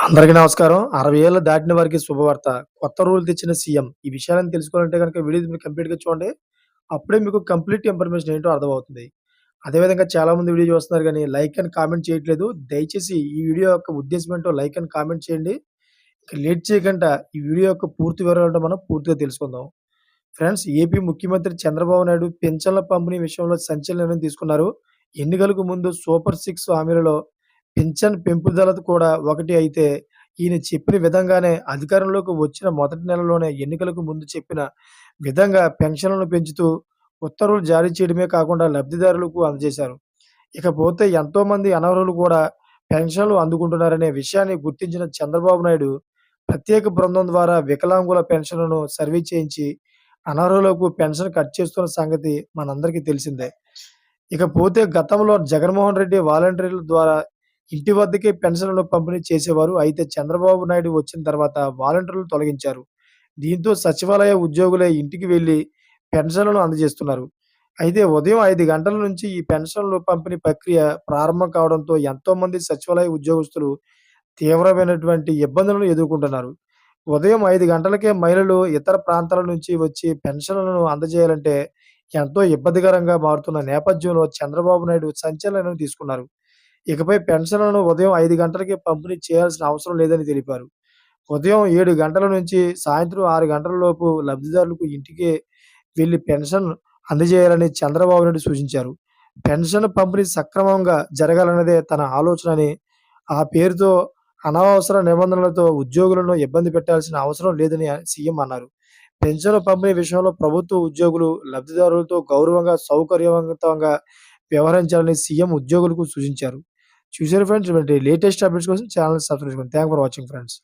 అందరికీ నమస్కారం. అరవై ఏళ్ళ దాటిన వారికి శుభవార్త. కొత్త రూల్ తెచ్చిన సీఎం. ఈ విషయాలను తెలుసుకోవాలంటే కనుక వీడియో మీరు కంప్లీట్‌గా చూడండి. అప్పుడే మీకు కంప్లీట్ ఇన్ఫర్మేషన్ ఏంటో అర్థమవుతుంది. అదేవిధంగా చాలామంది వీడియో చూస్తున్నారు కానీ లైక్ అండ్ కామెంట్ చేయట్లేదు. దయచేసి ఈ వీడియో యొక్క ఉద్దేశం ఏంటో లైక్ అండ్ కామెంట్ చేయండి. లేట్ చేయకుండా ఈ వీడియో యొక్క పూర్తి వివరాలు మనం పూర్తిగా తెలుసుకుందాం. ఫ్రెండ్స్ ఏపీ ముఖ్యమంత్రి చంద్రబాబు నాయుడు పెన్షన్ల పంపిణీ విషయంలో సంచలన నిర్ణయం తీసుకున్నారు. ఎన్నికలకు ముందు సూపర్ సిక్స్ హామీలలో పింఛన్ పెంపుదల కూడా ఒకటి అయితే ఈయన చెప్పిన విధంగానే అధికారంలోకి వచ్చిన మొదటి నెలలోనే ఎన్నికలకు ముందు చెప్పిన విధంగా పెన్షన్లను పెంచుతూ ఉత్తర్వులు జారీ చేయడమే కాకుండా లబ్ధిదారులకు అందజేశారు. ఇకపోతే ఎంతోమంది అనర్హులు కూడా పెన్షన్లు అందుకుంటున్నారనే విషయాన్ని గుర్తించిన చంద్రబాబు నాయుడు ప్రత్యేక బృందం ద్వారా వికలాంగుల పెన్షన్లను సర్వే చేయించి అనర్హులకు పెన్షన్ కట్ చేస్తున్న సంగతి మనందరికీ తెలిసిందే. ఇకపోతే గతంలో జగన్మోహన్ రెడ్డి వాలంటీర్ల ద్వారా ఇంటి వద్దకే పెన్షన్లను పంపిణీ చేసేవారు. అయితే చంద్రబాబు నాయుడు వచ్చిన తర్వాత వాలంటీర్లు తొలగించారు. దీంతో సచివాలయ ఉద్యోగులే ఇంటికి వెళ్ళి పెన్షన్లను అందజేస్తున్నారు. అయితే ఉదయం ఐదు గంటల నుంచి ఈ పెన్షన్లు పంపిణీ ప్రక్రియ ప్రారంభం కావడంతో ఎంతోమంది సచివాలయ ఉద్యోగస్తులు తీవ్రమైనటువంటి ఇబ్బందులను ఎదుర్కొంటున్నారు. ఉదయం ఐదు గంటలకే మహిళలు ఇతర ప్రాంతాల నుంచి వచ్చి పెన్షన్లను అందజేయాలంటే ఎంతో ఇబ్బందికరంగా మారుతున్న నేపథ్యంలో చంద్రబాబు నాయుడు సంచలనం తీసుకున్నారు. ఇకపై పెన్షన్లను ఉదయం ఐదు గంటలకే పంపిణీ చేయాల్సిన అవసరం లేదని తెలిపారు. ఉదయం ఏడు గంటల నుంచి సాయంత్రం ఆరు గంటల లోపు లబ్ధిదారులకు ఇంటికే వెళ్ళి పెన్షన్ అందజేయాలని చంద్రబాబు నాయుడు సూచించారు. పెన్షన్ పంపిణీ సక్రమంగా జరగాలన్నదే తన ఆలోచనని, ఆ పేరుతో అనవసర నిబంధనలతో ఉద్యోగులను ఇబ్బంది పెట్టాల్సిన అవసరం లేదని సీఎం అన్నారు. పెన్షన్ పంపిణీ విషయంలో ప్రభుత్వ ఉద్యోగులు, లబ్ధిదారులతో గౌరవంగా, సౌకర్యవంతంగా వ్యవహరించాలని సీఎం ఉద్యోగులకు సూచించారు. చూసారు ఫ్రెండ్స్ ఇటువంటి లేటెస్ట్ అప్డేట్స్ కోసం ఛానెల్‌ని సబ్స్క్రైబ్ చేసుకోండి. Thank for watching friends.